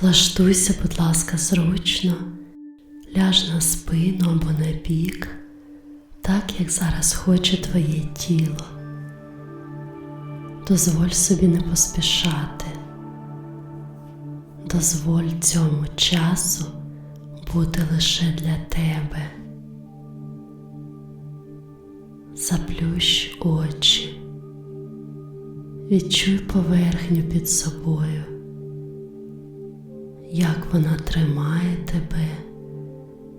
Влаштуйся, будь ласка, зручно, ляж на спину або на бік, так як зараз хоче твоє тіло. Дозволь собі не поспішати. Дозволь цьому часу бути лише для тебе. Заплющ очі, відчуй поверхню під собою, як вона тримає тебе,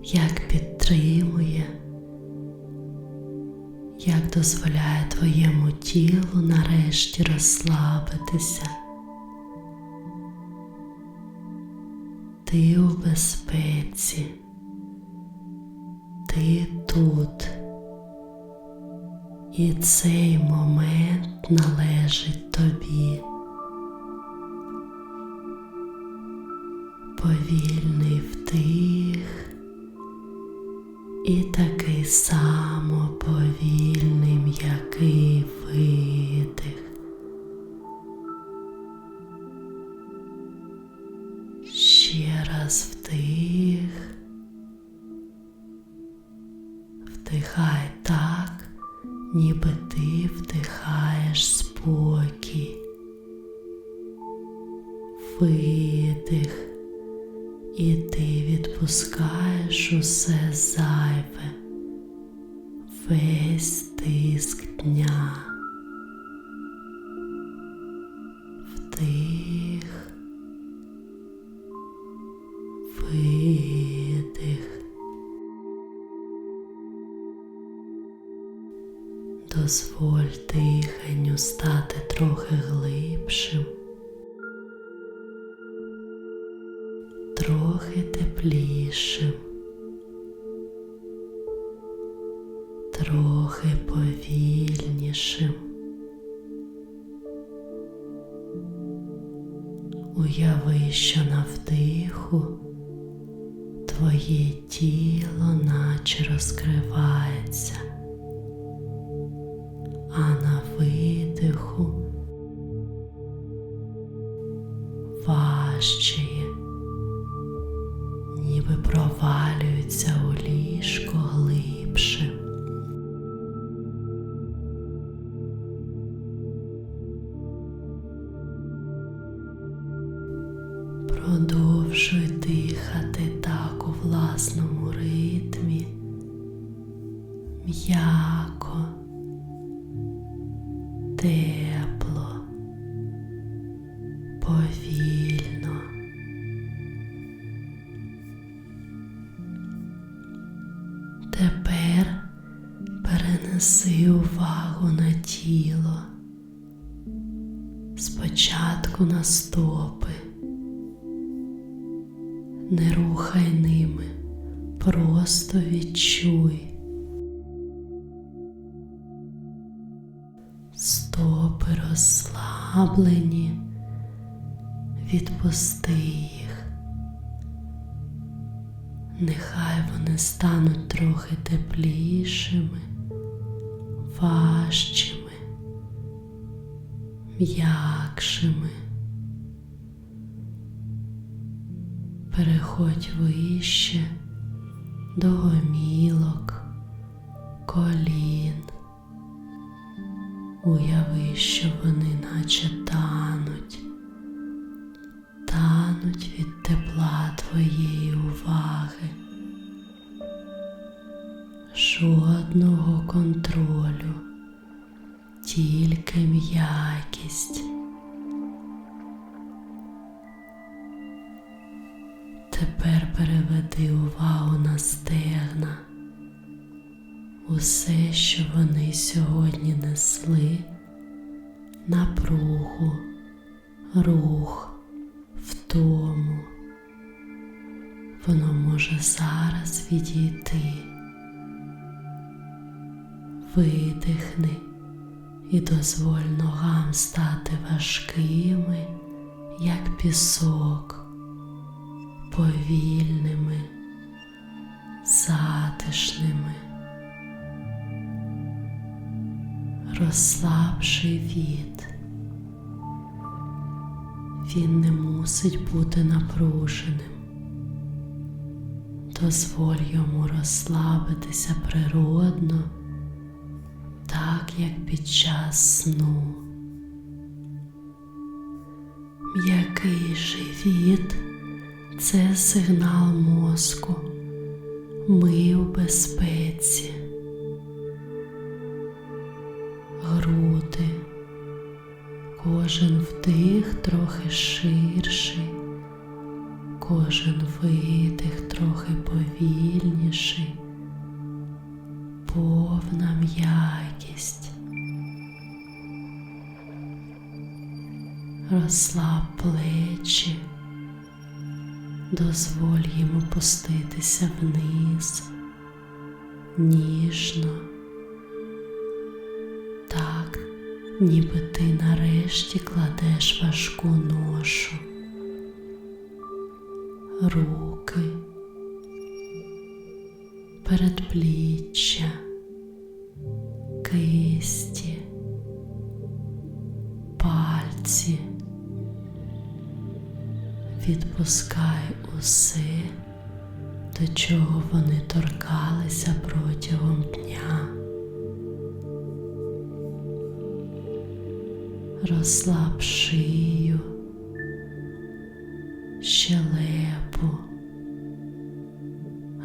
як підтримує, як дозволяє твоєму тілу нарешті розслабитися. Ти у безпеці, ти тут. І цей момент належить тобі. Повільний вдих. І такий само повільний м'який Дозволь диханню стати трохи глибшим, трохи теплішим, трохи повільнішим. Уяви, що на вдиху твоє тіло наче розкривається тепло, розслаблені, відпусти їх. Нехай вони стануть трохи теплішими, важчими, м'якшими. Переходь вище до гомілок, колін. Уяви, що вони наче тануть, тануть від тепла твоєї уваги, жодного контролю, тільки м'якість. Тепер переведи увагу на стегна. Усе, що вони сьогодні несли, напругу, рух, втому. Воно може зараз відійти. Видихни і дозволь ногам стати важкими, як пісок, повільними, затишними. Розслаб живіт, Він не мусить бути напруженим. Дозволь йому розслабитися природно, так як під час сну. М'який живіт це сигнал мозку. Ми в безпеці. Кожен вдих трохи ширший, кожен видих трохи повільніший, повна м'якість. Розслаб плечі, дозволь їм опуститися вниз, ніжно, ніби ти нарешті кладеш важку ношу, руки, передпліччя, кисті, пальці. Відпускай усе, до чого вони торкалися протягом Розслаб шию, щелепу,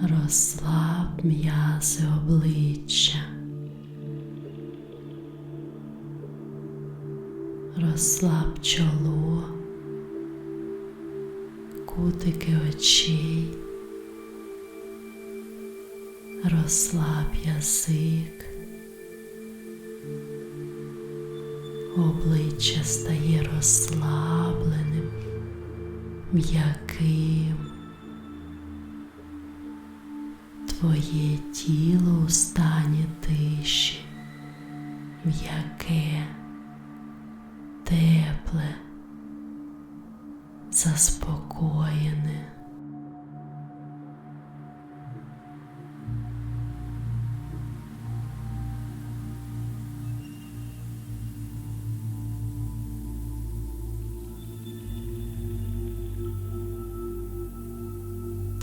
розслаб м'язи обличчя, обличчя стає розслабленим, м'яким, твоє тіло у стані тиші, м'яке, тепле заспокоєне.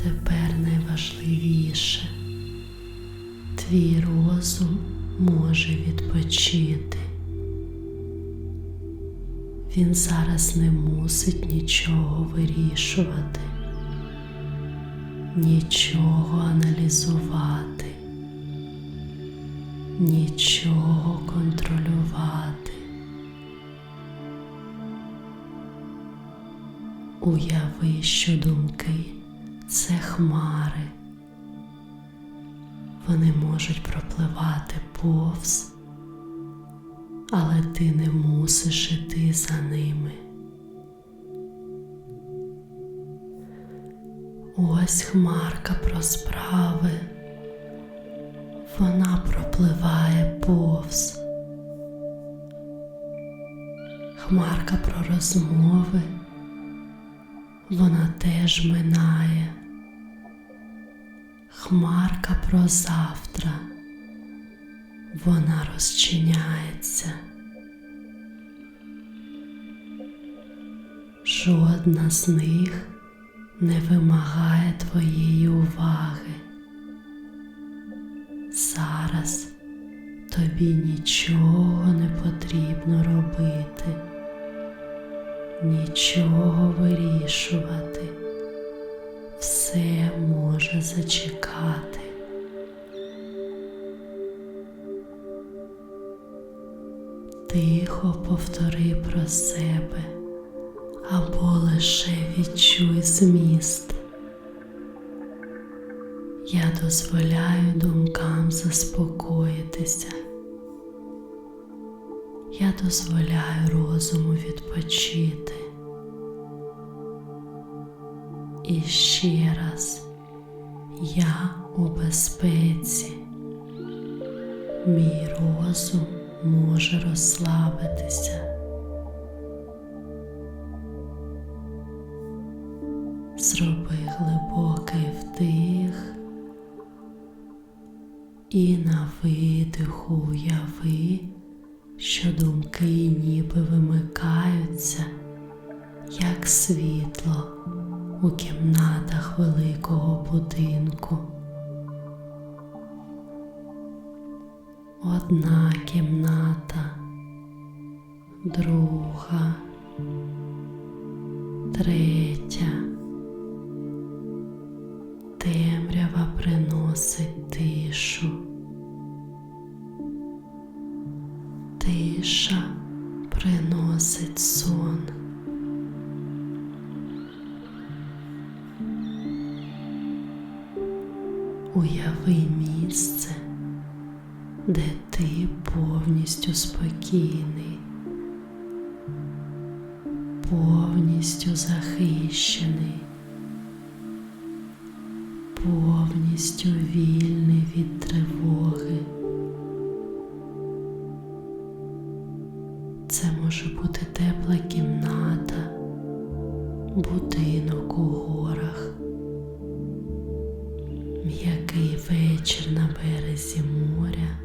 Тепер найважливіше твій розум може відпочити. Він зараз не мусить нічого вирішувати, нічого аналізувати, нічого контролювати. Уяви, що думки це хмари. Вони можуть пропливати повз але ти не мусиш іти за ними. Ось хмарка про справи, вона пропливає повз. Хмарка про розмови, вона теж минає. Хмарка про завтра вона розчиняється. Жодна з них не вимагає твоєї уваги. Зараз тобі нічого не потрібно робити, нічого вирішувати, все може зачекати. Тихо повтори про себе або лише відчуй зміст. Я дозволяю думкам заспокоїтися. Я дозволяю розуму відпочити. І ще раз я у безпеці, мій розум може розслабитися. Зроби глибокий вдих і на видиху уяви, що думки ніби вимикаються як світло у кімнатах великого будинку. Одна кімната, друга, третя. Темрява приносить тишу. Тиша приносить сон. Уяви місце, де ти повністю спокійний, повністю захищений, повністю вільний від тривоги. Це може бути тепла кімната, будинок у горах, вечір на березі моря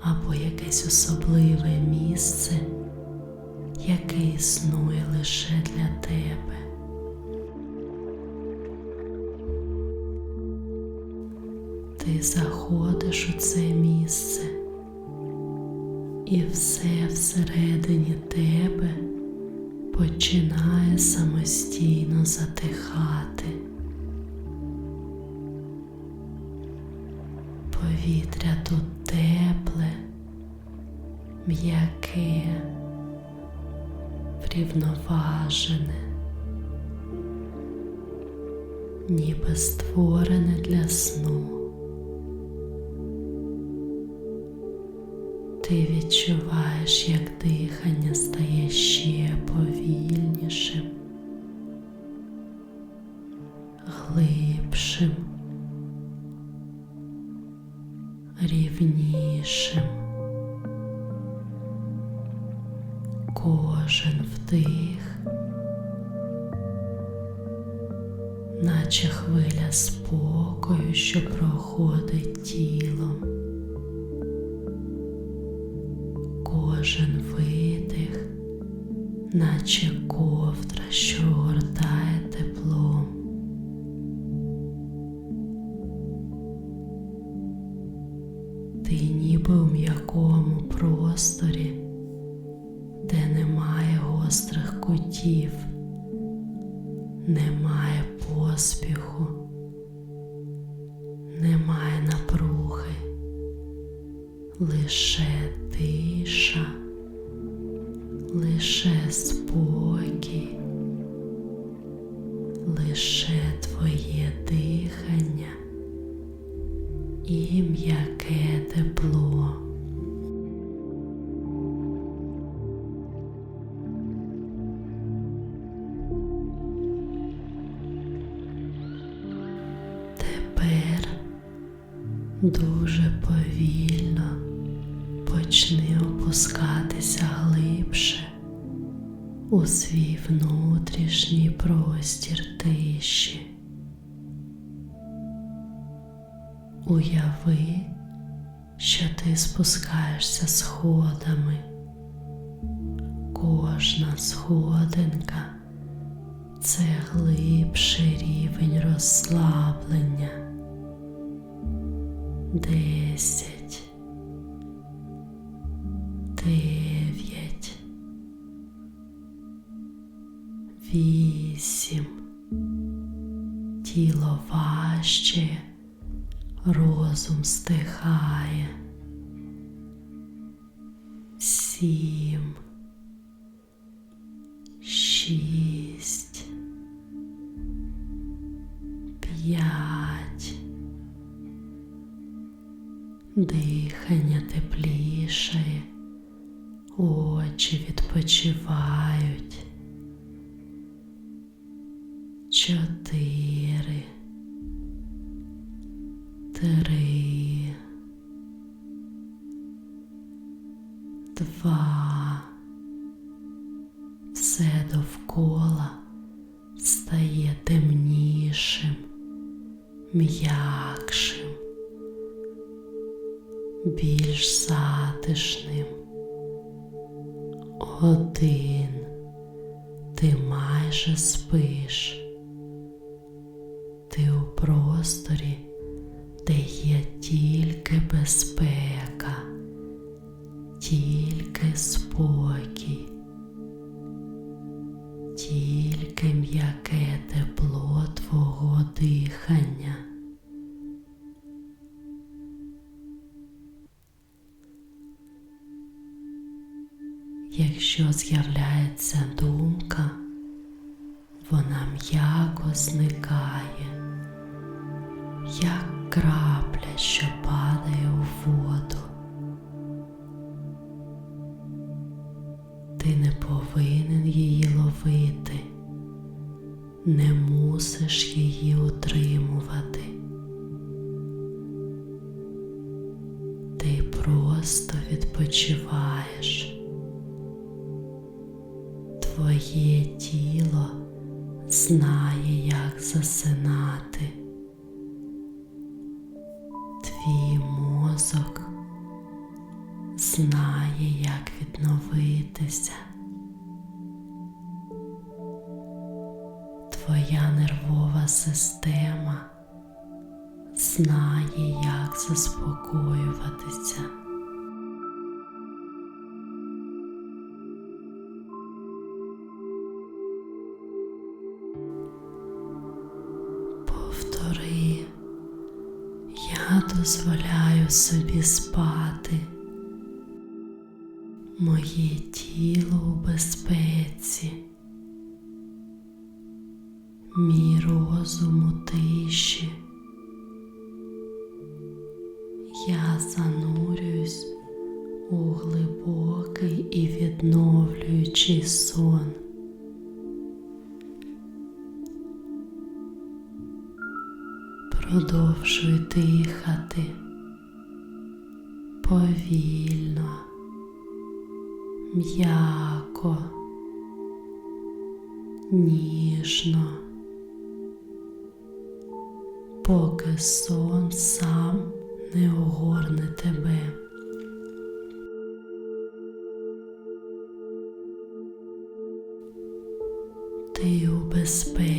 або якесь особливе місце, яке існує лише для тебе. Ти заходиш у це місце і все всередині тебе починає самостійно затихати. Повітря тут тепле, м'яке, врівноважене, ніби створене для сну. Ти відчуваєш, як дихання стає ще повільнішим, глибшим, рівнішим. Кожен вдих, наче хвиля спокою, що проходить тілом. Кожен видих, наче ковдра, що гортає теплом. Гострих немає поспіху, немає напруги, лише дуже повільно почни опускатися глибше у свій внутрішній простір тиші. Уяви, що ти спускаєшся сходами. Кожна сходинка це глибший рівень розслаблення. Десять, дев'ять, вісім. Тіло важче, розум стихає. Сім, Чотири, Ти у просторі, де є тільки безпека, тільки спокій, повинен її ловити, не мусиш її утримувати. Твоя нервова система знає, як заспокоюватися. Повтори, я дозволяю собі спати. Моє тіло у безпеці, мій розум у тиші. Я занурююсь у глибокий і відновлюючий сон. Продовжуй дихати повільно, м'яко, ніжно, поки сон сам не огорне тебе. Ти у безпеці.